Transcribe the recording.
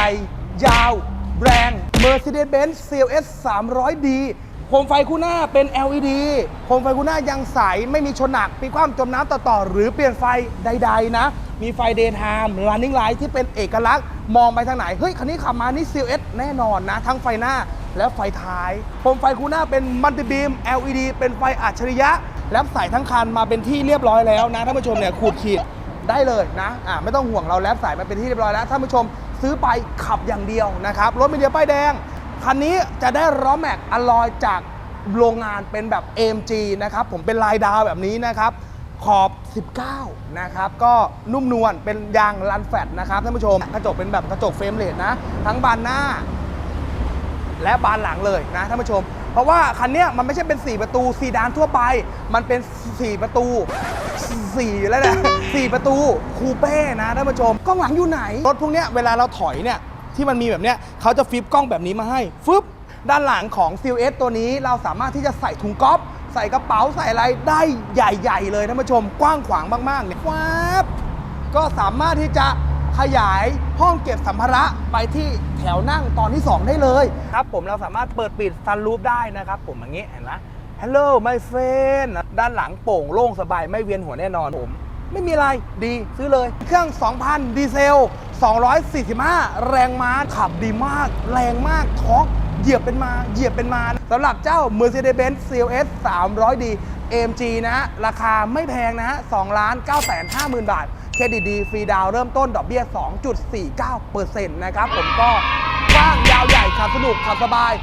ญ่ยาว แรง Mercedes-Benz CLS 300D โคมไฟคู่หน้าเป็น LED โคมไฟคู่หน้ายังใส ไม่มีชนหนักปีความจมน้ำต่อๆหรือเปลี่ยนไฟใด ๆ นะ มีไฟ daytime running light ที่เป็นเอกลักษณ์ มองไปทางไหน เฮ้ย คันนี้ขับมานี่ CLS แน่นอนนะ ทั้งไฟหน้าและไฟท้าย โคมไฟคู่หน้าเป็นมัลติบีม LED เป็นไฟอัจฉริยะ แล้วใส่ทั้งคันมาเป็นที่เรียบร้อยแล้วนะท่านผู้ชมเนี่ยขูดขีดได้เลยนะ อ่าไม่ต้องห่วงเราแลบสายมาเป็นที่เรียบร้อยแล้วท่านผู้ชม ซื้อไปขับอย่างเดียวนะครับ รถมีเดียป้ายแดง คันนี้จะได้ล้อแม็กอลลอยจากโรงงานเป็นแบบ AMG นะครับ ผมเป็นลายดาวแบบนี้นะครับขอบ 19 นะครับ ก็นุ่มนวล เป็นยางลันแฟตนะครับท่านผู้ชม กระจกเป็นแบบกระจกเฟรมเลสนะ ทั้งบานหน้า และบานหลังเลยนะท่านผู้ชม เพราะว่าคันนี้มันไม่ใช่เป็น 4 ประตูซีดานทั่วไป มันเป็น 4 ประตู 4 แล้วนะ4ประตูคูเป้นะท่านผู้ชมกล้องหลังอยู่ไหน รถพวกเนี้ยเวลาเราถอยเนี่ยที่มันมีแบบเนี้ยเขาจะฟิปกล้องแบบนี้มาให้ฟึบด้านหลังของ c ิ s ตัวนี้เราสามารถที่จะใส่ถุงก๊อฟใส่กระเป๋าใส่อะไรได้ใหญ่ ๆ เลยท่านผู้ชม กว้างขวางมากๆเนี่ยว้าบก็สามารถที่จะขยายห้องเก็บสัมภาระไปที่แถวนั่งตอนที่ 2 ได้เลย ครับผมเราสามารถเปิดปิดซันรูฟได้นะครับผมอย่างนี้เห็นไหม Hello my friend ด้านหลังโป่งโล่งสบายไม่เวียนหัวแน่นอนผม ไม่มีอะไรดีซื้อเลย เครื่อง 2,000 ดีเซล 245 แรงม้าขับดีมาก แรงมากท็อกเหยียบเป็นมาเหยียบเป็นมาสำหรับเจ้า Mercedes-Benz CLS 300D AMG นะฮะ ราคาไม่แพงนะฮะ2ล้าน9 5 0 0 0 0 บาท เครดิตดีฟรีดาวเริ่มต้นดอกเบี้ย 2.49%นะครับ ผมก็กว้างยาวใหญ่ขับสนุกขับสบาย